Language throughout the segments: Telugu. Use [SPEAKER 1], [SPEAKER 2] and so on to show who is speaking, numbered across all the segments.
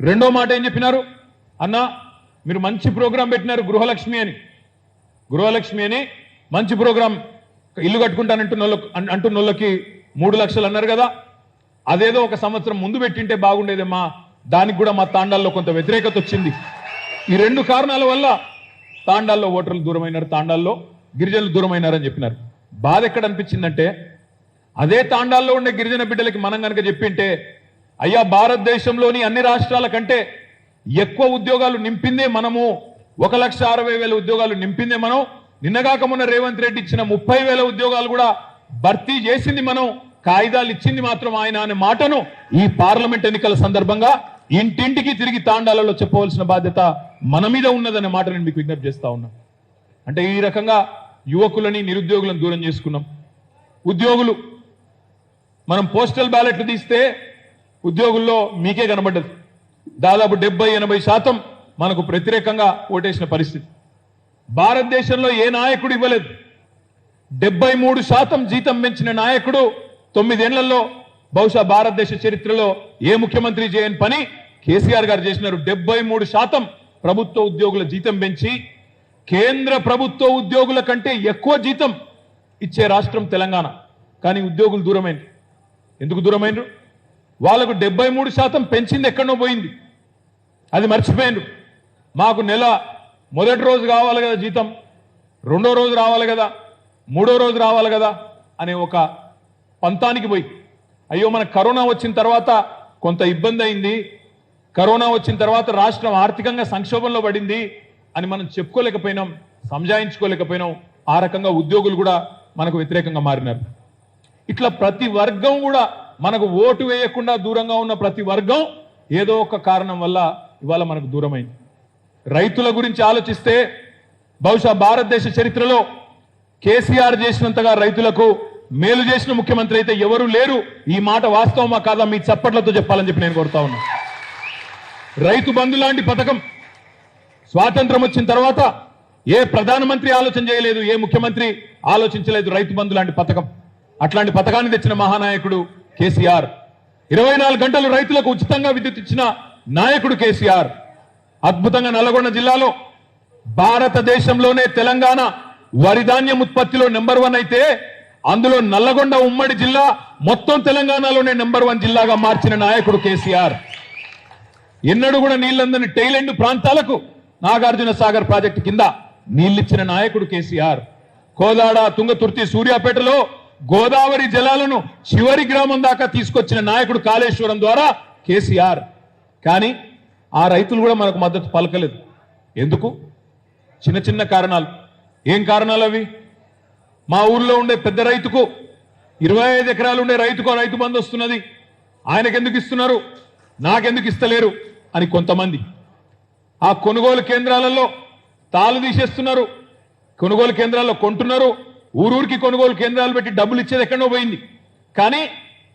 [SPEAKER 1] రెండో మాట ఏం చెప్పినారు? అన్న మీరు మంచి ప్రోగ్రాం పెట్టినారు గృహలక్ష్మి అని. గృహలక్ష్మి అని మంచి ప్రోగ్రాం ఇల్లు కట్టుకుంటానంటున్న అంటున్నోళ్ళకి మూడు లక్షలు అన్నారు కదా. అదేదో ఒక సంవత్సరం ముందు పెట్టింటే బాగుండేదేమ్మా. దానికి కూడా మా తాండాల్లో కొంత వ్యతిరేకత వచ్చింది. ఈ రెండు కారణాల వల్ల తాండాల్లో ఓటర్లు దూరమైనారు తాండాల్లో గిరిజనులు దూరమైనారని చెప్పినారు. బాధ ఎక్కడ అనిపించిందంటే అదే తాండాల్లో ఉండే గిరిజన బిడ్డలకి మనం కనుక చెప్పింటే అయ్యా భారతదేశంలోని అన్ని రాష్ట్రాల కంటే ఎక్కువ ఉద్యోగాలు నింపిందే మనము. ఒక లక్ష అరవై వేల ఉద్యోగాలు నింపిందే మనం. నిన్నగాక మొన్న రేవంత్ రెడ్డి ఇచ్చిన ముప్పై వేల ఉద్యోగాలు కూడా భర్తీ చేసింది మనం. కాయిదాలు ఇచ్చింది మాత్రం ఆయన అనే మాటను ఈ పార్లమెంట్ ఎన్నికల సందర్భంగా ఇంటింటికి తిరిగి తాండాలలో చెప్పవలసిన బాధ్యత మన మీద ఉన్నదనే మాట నేను మీకు విజ్ఞప్తి చేస్తా ఉన్నా. అంటే ఈ రకంగా యువకులని నిరుద్యోగులను దూరం చేసుకున్నాం. ఉద్యోగులు మనం పోస్టల్ బ్యాలెట్లు తీస్తే ఉద్యోగుల్లో మీకే కనబడ్డది. దాదాపు డెబ్బై ఎనభై శాతం మనకు వ్యతిరేకంగా ఓటేసిన పరిస్థితి. భారతదేశంలో ఏ నాయకుడు ఇవ్వలేదు. డెబ్బై మూడు శాతం జీతం పెంచిన నాయకుడు తొమ్మిదేళ్ళలో బహుశా భారతదేశ చరిత్రలో ఏ ముఖ్యమంత్రి చేయని పని కేసీఆర్ గారు చేసినారు. డెబ్బై మూడు శాతం ప్రభుత్వ ఉద్యోగుల జీతం పెంచి కేంద్ర ప్రభుత్వ ఉద్యోగుల కంటే ఎక్కువ జీతం ఇచ్చే రాష్ట్రం తెలంగాణ. కానీ ఉద్యోగులు దూరమైంది ఎందుకు దూరమైనరు వాళ్ళకు డెబ్బై మూడు శాతం పెంచింది ఎక్కడో పోయింది. అది మర్చిపోయిండు మాకు నెల మొదటి రోజు కావాలి కదా జీతం రెండో రోజు రావాలి కదా మూడో రోజు రావాలి కదా అనే ఒక పంతానికి పోయి అయ్యో మన కరోనా వచ్చిన తర్వాత కొంత ఇబ్బంది అయింది కరోనా వచ్చిన తర్వాత రాష్ట్రం ఆర్థికంగా సంక్షోభంలో పడింది అని మనం చెప్పుకోలేకపోయినాం సంజాయించుకోలేకపోయినాం ఆ రకంగా ఉద్యోగులు కూడా మనకు వ్యతిరేకంగా మారినారు. ఇట్లా ప్రతి వర్గం కూడా మనకు ఓటు వేయకుండా దూరంగా ఉన్న ప్రతి వర్గం ఏదో ఒక కారణం వల్ల ఇవాళ మనకు దూరమైంది. రైతుల గురించి ఆలోచిస్తే బహుశా భారతదేశ చరిత్రలో కేసీఆర్ చేసినంతగా రైతులకు మేలు చేసిన ముఖ్యమంత్రి అయితే ఎవరు లేరు. ఈ మాట వాస్తవమా కాదా మీ చప్పట్లతో చెప్పాలని చెప్పి నేను కోరుతా ఉన్నా. రైతు బంధు లాంటి పథకం స్వాతంత్రం వచ్చిన తర్వాత ఏ ప్రధానమంత్రి ఆలోచన చేయలేదు ఏ ముఖ్యమంత్రి ఆలోచించలేదు రైతు బంధు లాంటి పథకం. అట్లాంటి పథకాన్ని తెచ్చిన మహానాయకుడు కేసీఆర్. ఇరవై నాలుగు గంటలు రైతులకు ఉచితంగా విద్యుత్ ఇచ్చిన నాయకుడు కేసీఆర్. అద్భుతంగా నల్లగొండ జిల్లాలో భారతదేశంలోనే తెలంగాణ వరిధాన్యం ఉత్పత్తిలో నెంబర్ వన్ అయితే అందులో నల్లగొండ ఉమ్మడి జిల్లా మొత్తం తెలంగాణలోనే నెంబర్ వన్ జిల్లాగా మార్చిన నాయకుడు కేసీఆర్. ఎన్నడూ కూడా నీళ్ళందని టైలెండ్ ప్రాంతాలకు నాగార్జున సాగర్ ప్రాజెక్టు కింద నీళ్ళిచ్చిన నాయకుడు కేసీఆర్. కోదాడ తుంగతుర్తి సూర్యాపేటలో గోదావరి జలాలను చివరి గ్రామం దాకా తీసుకొచ్చిన నాయకుడు కాళేశ్వరం ద్వారా కేసీఆర్. కానీ ఆ రైతులు కూడా మనకు మద్దతు పలకలేదు. ఎందుకు? చిన్న చిన్న కారణాలు. ఏం కారణాలు అవి? మా ఊర్లో ఉండే పెద్ద రైతుకు ఇరవై ఐదు ఎకరాలు ఉండే రైతుకు రైతు బంధు వస్తున్నది. ఆయనకు ఎందుకు ఇస్తున్నారు? నాకెందుకు ఇస్తలేరు? అని కొంతమంది. ఆ కొనుగోలు కేంద్రాలలో తాళు తీసేస్తున్నారు. కొనుగోలు కేంద్రాల్లో కొంటున్నారు. ఊరూరికి కొనుగోలు కేంద్రాలు పెట్టి డబ్బులు ఇచ్చేది ఎక్కడో పోయింది. కానీ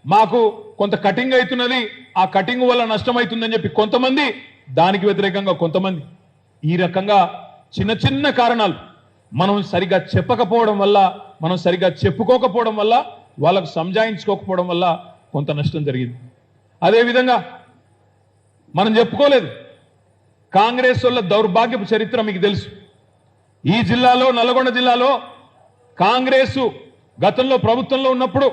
[SPEAKER 1] మాకు కొంత కటింగ్ అవుతున్నది ఆ కటింగ్ వల్ల నష్టం అవుతుందని చెప్పి కొంతమంది దానికి వ్యతిరేకంగా కొంతమంది. ఈ రకంగా చిన్న చిన్న కారణాలు మనం సరిగా చెప్పకపోవడం వల్ల మనం సరిగా చెప్పుకోకపోవడం వల్ల వాళ్ళకు సంజాయించుకోకపోవడం వల్ల కొంత నష్టం జరిగింది. అదేవిధంగా మనం చెప్పుకోలేదు. కాంగ్రెస్ వల్ల దౌర్భాగ్యపు చరిత్ర మీకు తెలుసు. ఈ జిల్లాలో నల్గొండ జిల్లాలో కాంగ్రెస్ గతంలో ప్రభుత్వంలో ఉన్నప్పుడు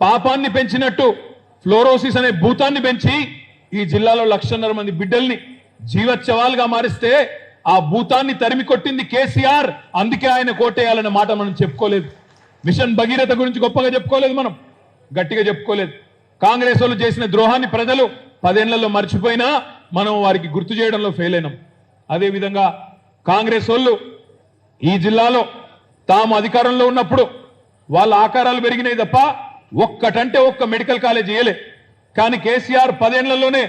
[SPEAKER 1] పాపాన్ని పెంచినట్టు ఫ్లోరోసిస్ అనే భూతాన్ని పెంచి ఈ జిల్లాలో లక్షన్నర మంది బిడ్డల్ని జీవత్సవాలుగా మారిస్తే ఆ భూతాన్ని తరిమి కొట్టింది కేసీఆర్. అందుకే ఆయన కోటేయాలనే మాట మనం చెప్పుకోలేదు. మిషన్ భగీరథ గురించి గొప్పగా చెప్పుకోలేదు మనం. గట్టిగా చెప్పుకోలేదు. కాంగ్రెస్ వాళ్ళు చేసిన ద్రోహాన్ని ప్రజలు పదేళ్ళలో మర్చిపోయినా మనం వారికి గుర్తు చేయడంలో ఫెయిల్ అయినాం. అదేవిధంగా కాంగ్రెస్ వాళ్ళు ఈ జిల్లాలో తాము అధికారంలో ఉన్నప్పుడు వాళ్ళ ఆకారాలు పెరిగినాయి తప్ప ఒక్కటంటే ఒక్క మెడికల్ కాలేజ్ ఇయ్యలే. కానీ కేసీఆర్ పదేళ్ళలోనే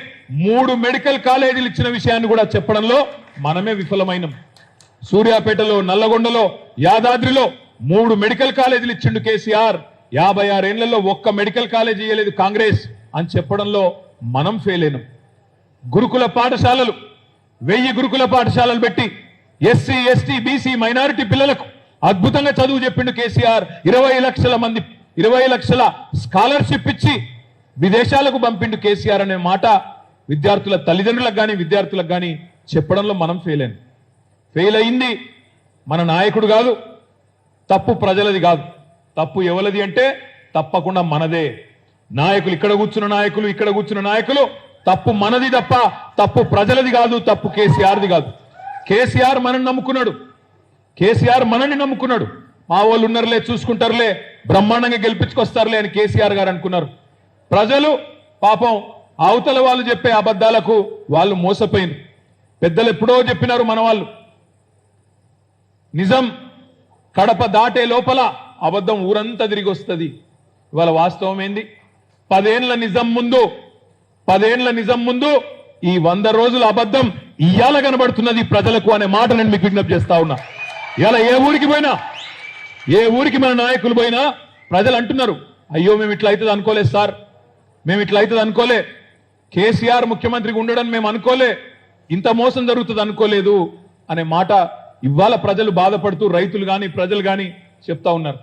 [SPEAKER 1] మూడు మెడికల్ కాలేజీలు ఇచ్చిన విషయాన్ని కూడా చెప్పడంలో మనమే విఫలమైనం. సూర్యాపేటలో నల్లగొండలో యాదాద్రిలో మూడు మెడికల్ కాలేజీలు ఇచ్చిండు కేసీఆర్. యాభై ఆరేళ్ళలో ఒక్క మెడికల్ కాలేజ్ ఇయ్యలేదు కాంగ్రెస్ అని చెప్పడంలో మనం ఫెయిల్ అయినాం గురుకుల పాఠశాలలు వెయ్యి గురుకుల పాఠశాలలు పెట్టి ఎస్సీ ఎస్టీ బీసీ మైనారిటీ పిల్లలకు అద్భుతంగా చదువు చెప్పిండు కేసీఆర్. ఇరవై లక్షల మంది ఇరవై లక్షల స్కాలర్షిప్ ఇచ్చి విదేశాలకు పంపిండు కేసీఆర్ అనే మాట విద్యార్థుల తల్లిదండ్రులకు కానీ విద్యార్థులకు కానీ చెప్పడంలో మనం ఫెయిల్ అయింది ఫెయిల్ అయింది మన నాయకుడు కాదు తప్పు ప్రజలది కాదు. తప్పు ఎవలది అంటే తప్పకుండా మనదే. నాయకులు ఇక్కడ కూర్చున్న నాయకులు ఇక్కడ కూర్చున్న నాయకులు తప్పు మనది తప్ప తప్పు ప్రజలది కాదు తప్పు కేసీఆర్ది కాదు. కేసీఆర్ మనం నమ్ముకున్నాడు. కేసీఆర్ మనని నమ్ముకున్నాడు. మా వాళ్ళు ఉన్నారులే చూసుకుంటారులే బ్రహ్మాండంగా గెలిపించుకొస్తారులే అని కేసీఆర్ గారు అనుకున్నారు. ప్రజలు పాపం అవతల వాళ్ళు చెప్పే అబద్ధాలకు వాళ్ళు మోసపోయింది పెద్దలు ఎప్పుడో చెప్పినారు మన వాళ్ళు. నిజం కడప దాటే లోపల అబద్ధం ఊరంతా తిరిగి వస్తుంది. ఇవాళ వాస్తవం ఏంది? పదేండ్ల నిజం ముందు పదేండ్ల నిజం ముందు ఈ వంద రోజుల అబద్ధం ఇయ్యాల కనబడుతున్నది ప్రజలకు అనే మాట నేను మీకు విజ్ఞప్తి చేస్తా ఉన్నా. ఇలా ఏ ఊరికి పోయినా ఏ ఊరికి మన నాయకులు పోయినా ప్రజలు అంటున్నారు అయ్యో మేము ఇట్లా అవుతుంది అనుకోలేదు సార్. మేము ఇట్లా అవుతుంది అనుకోలే. కేసీఆర్ ముఖ్యమంత్రికి ఉండడం మేము అనుకోలే. ఇంత మోసం జరుగుతుంది అనుకోలేదు అనే మాట ఇవాళ ప్రజలు బాధపడుతూ రైతులు కానీ ప్రజలు కానీ చెప్తా ఉన్నారు.